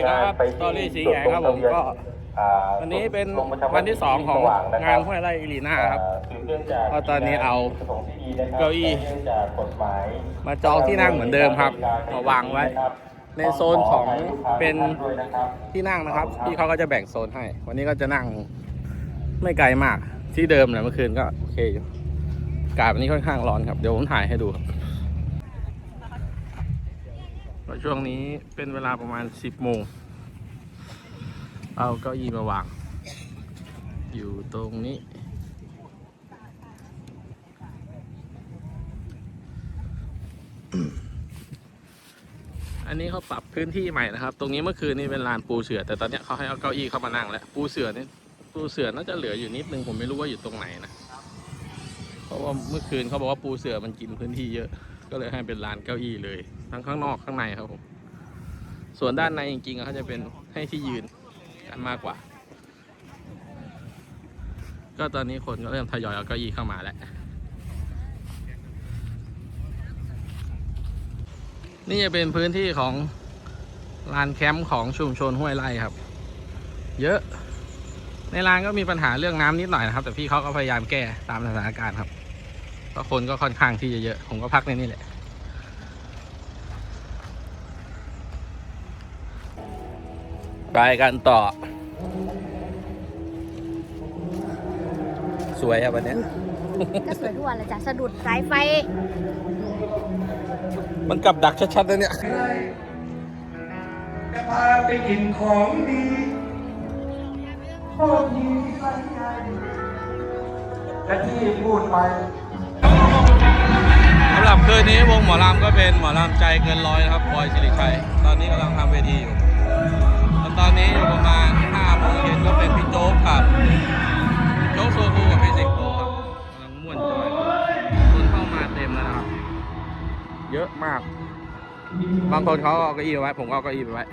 ดีครับไปตอรี่สีแหงครับผมก็อ่าวันนี้เป็นลงประชาวันที่สองของสว่นะคงารันบห้วยไร่อีลีน่าครับอ่าสืบเนื่องจากก็ตอนนี้เอาประสงค์ที่ดีนะครับเก้าอี้เนื่องจากกฎหมายมาจองที่นั่งเหมือนเดิมครับมาวางไว้ ในโซนของเป็นที่นั่งนะครับพี่เขาก็จะแบ่งโซนให้ วันนี้ก็จะนั่งไม่ไกลมากที่เดิมแหละเมื่อคืนก็โอเคอยู่อากาศวันนี้ค่อนข้างร้อนครับ เดี๋ยวผมถ่ายให้ดูครับก็ ช่วงนี้เป็นเวลาประมาณ 10 โมง เอาเก้าอี้มาวาง อยู่ตรงนี้ อันนี้เขาปรับพื้นที่ใหม่นะครับ ตรงนี้เมื่อคืนนี้เป็นลานปูเสือ แต่ตอนนี้เขาให้เอาเก้าอี้เข้ามานั่งแล้ว ปูเสือนี่ปูเสือน่าจะเหลืออยู่นิดนึง ผมไม่รู้ว่าอยู่ตรงไหนนะ เพราะว่าเมื่อคืนเขาบอกว่าปูเสือมันกินพื้นที่เยอะ ก็เลยให้เป็นลานเก้าอี้เลย ทั้งข้างนอกข้างในครับผมส่วนด้านในจริงๆเขาจะเป็นให้ที่ยืนกันมากกว่า ก็ตอนนี้คนก็เริ่มทยอยเอาเก้าอี้เข้ามาแล้วนี่จะเป็นพื้นที่ของลานแคมป์ของชุมชนห้วยไร่ครับ เยอะในลานก็มีปัญหาเรื่องน้ำนิดหน่อยนะครับ แต่พี่เขาก็พยายามแก้ตามสถานการณ์ครับ ก็คนก็ค่อนข้างที่จะเยอะ ผมก็พักในนี่แหละ ไปกันต่อ สวยอะวันเนี้ยก็สวยทุกวันเลยจ้ะสะดุดสายไฟ มันกับดักชัดๆเลยเนี่ย จะพาไปกินของดีโคตรดีใส่ใจและที่พูดไปสำหรับคืนนี้วงหมอลำก็เป็นหมอลำใจเกินร้อยนะครับบอยสิริชัย ตอนนี้กำลังทำเวทีอยู่ตอนนี้อยู่ประมาณ5โมงเย็นก็เป็นพี่โจ๊กกับโจ๊กโซคูกับพี่สิงโตครับกำลังม่วนจอยคนเข้ามาเต็มแล้วนะครับ เยอะมาก บางคนเขาเอาเก้าอี้ไว้ ผมก็เอาเก้าอี้ไปไว้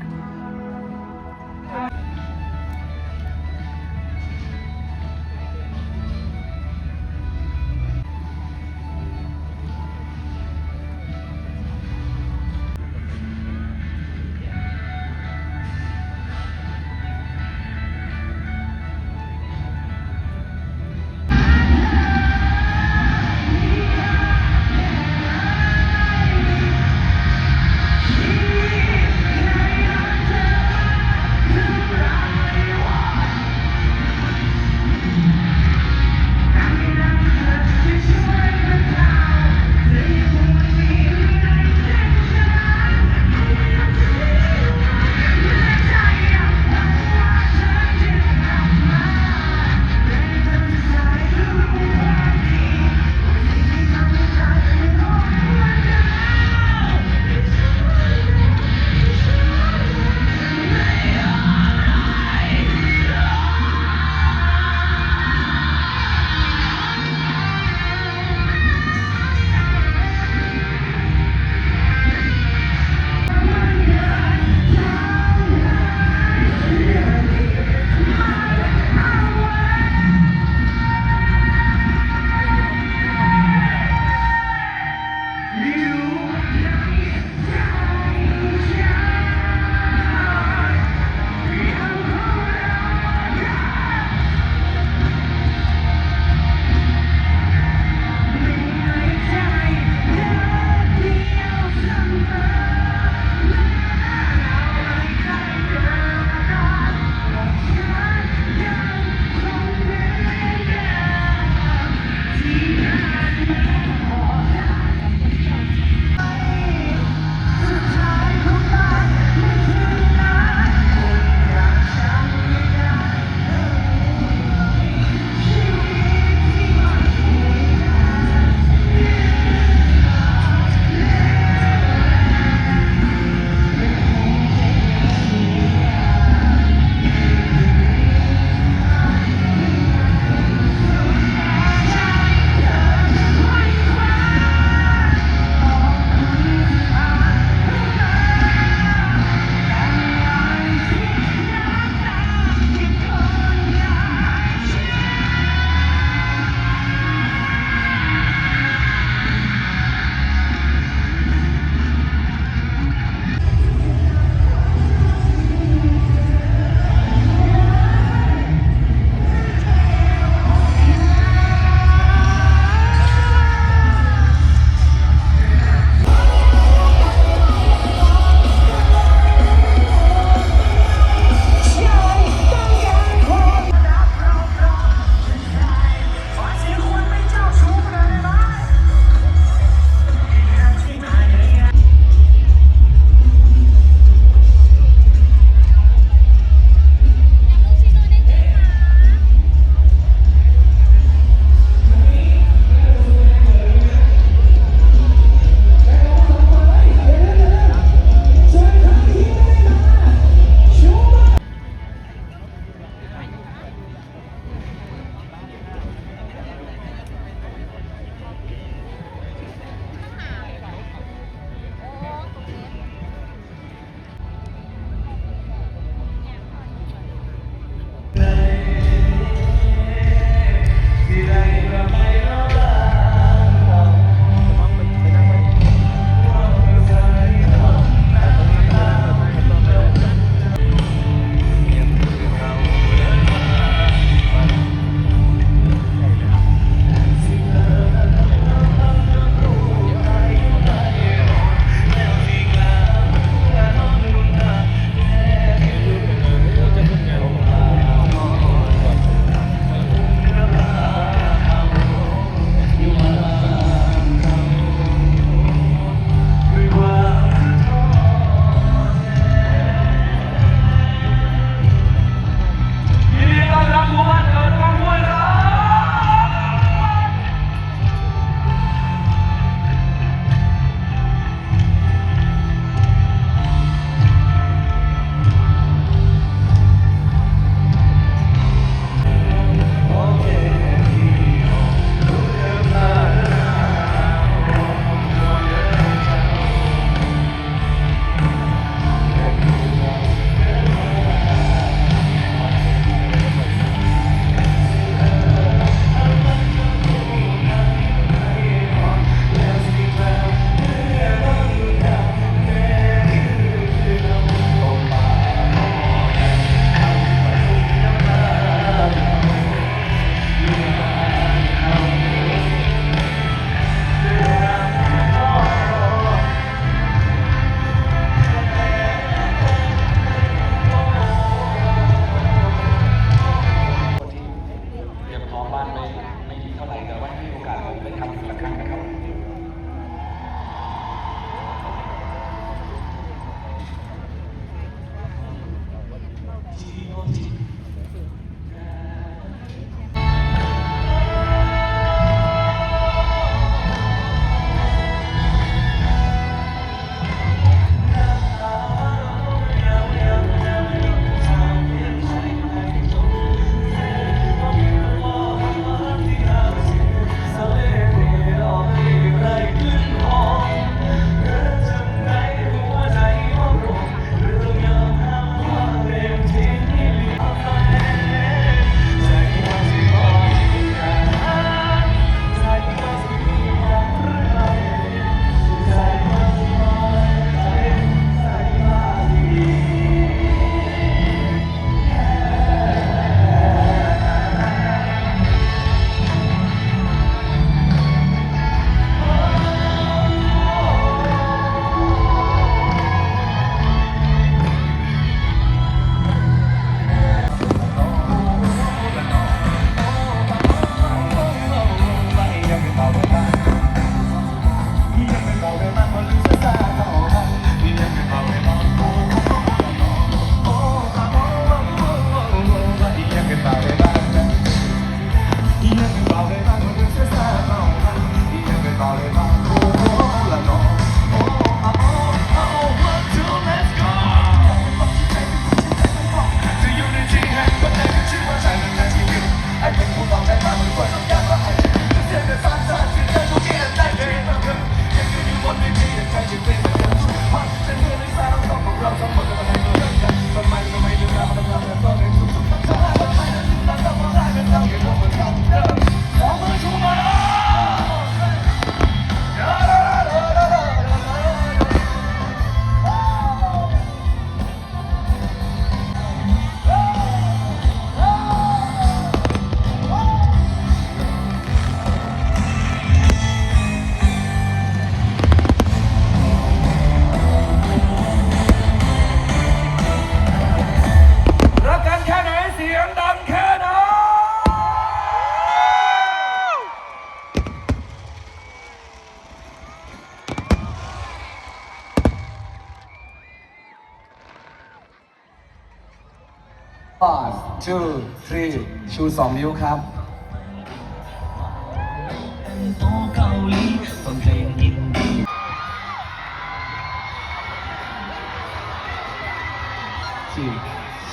2 นิ้วครับ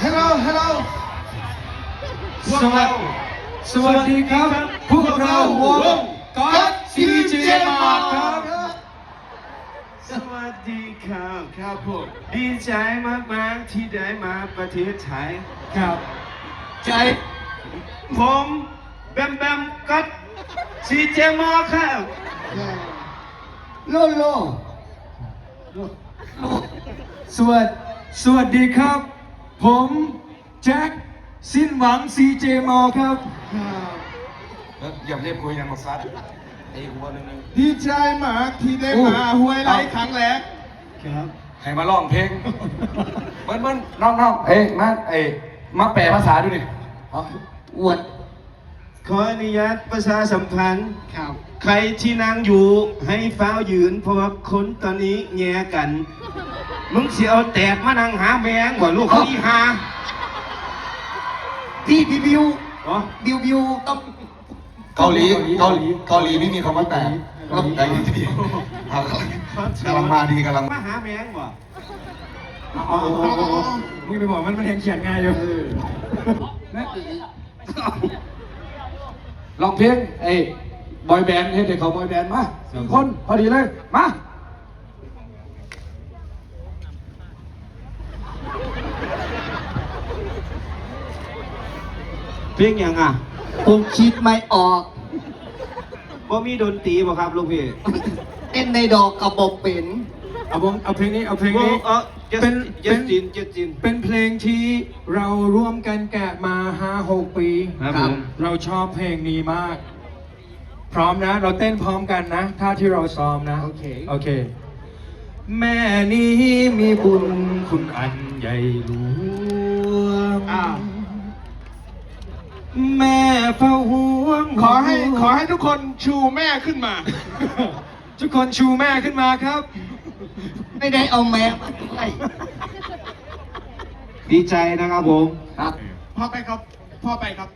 ฮัลโหลฮัลโหลสวัสดีสวัสดีครับ พวกเราวงก๊อตซีเจมาครับ สวัสดีครับครับผมดีใจมากๆที่ได้มาประเทศไทยครับ ใจ ผมแบมแบมกัดซีเจมอครับโลโลสวัสดสวัสดีครับ ผมแจ็คสิ้นหวังซีเจมอครับอย่าเรียกคุยกันมาซัดไอ้หัวนึงดีใจมากที่ได้มาห้วยไร่ครั้งแรกครับให้มาร้องเพลงเบิ้ลเบิ้ลน้องน้องเอ้ยมาเอ้ยมาแปลภาษาดูดิ อวด ขออนุญาตประชาสัมพันธ์ ครับ ใครที่นั่งอยู่ให้ฟ้าวยืน เพราะว่าคนตอนนี้แง่กัน มึงเสียเอาแตกมานั่งหาแมงบ่ลูกเขาอีหาพี่บิวบิวอ๋อบิวบิวต้องเกาหลีเกาหลีเกาหลีไม่มีคำว่าแต่แต่ดีดีกำลังมาดีกำลังมาหาแมงบ่มึงไปบอกมันมันยังเขียนง่ายอยู่ ลองเพลงไอ้บอยแบนด์ให้เด็กเขาบอยแบนด์มาสี่คนพอดีเลย มาเพลงหยังอะผมคิดไม่ออกบ่มีดนตรีบ่ครับลูกพี่ เต้นในดอกกระบอกเป็น เอาวงเอาเพลงนี้เอาเพลงบ่นี้ เออเจเป็นเจเป็นสตินเจสติน เป็นเพลงที่เราร่วมกันแกะมาห้าหกปีครับผม เราชอบเพลงนี้มาก พร้อมนะ เราเต้นพร้อมกันนะท่าที่เราซ้อมนะโอเค โอเค แม่นี้มีบุญคุณอันใหญ่หลวงอ้าวแม่เฝ้าห่วง ขอให้ขอให้ทุกคนชูแม่ขึ้นมา ทุกคนชูแม่ขึ้นมาครับ ไม่ได้เอาแม่มาด้วยดีใจนะครับผม ครับ พ่อไปครับ พ่อไปครับ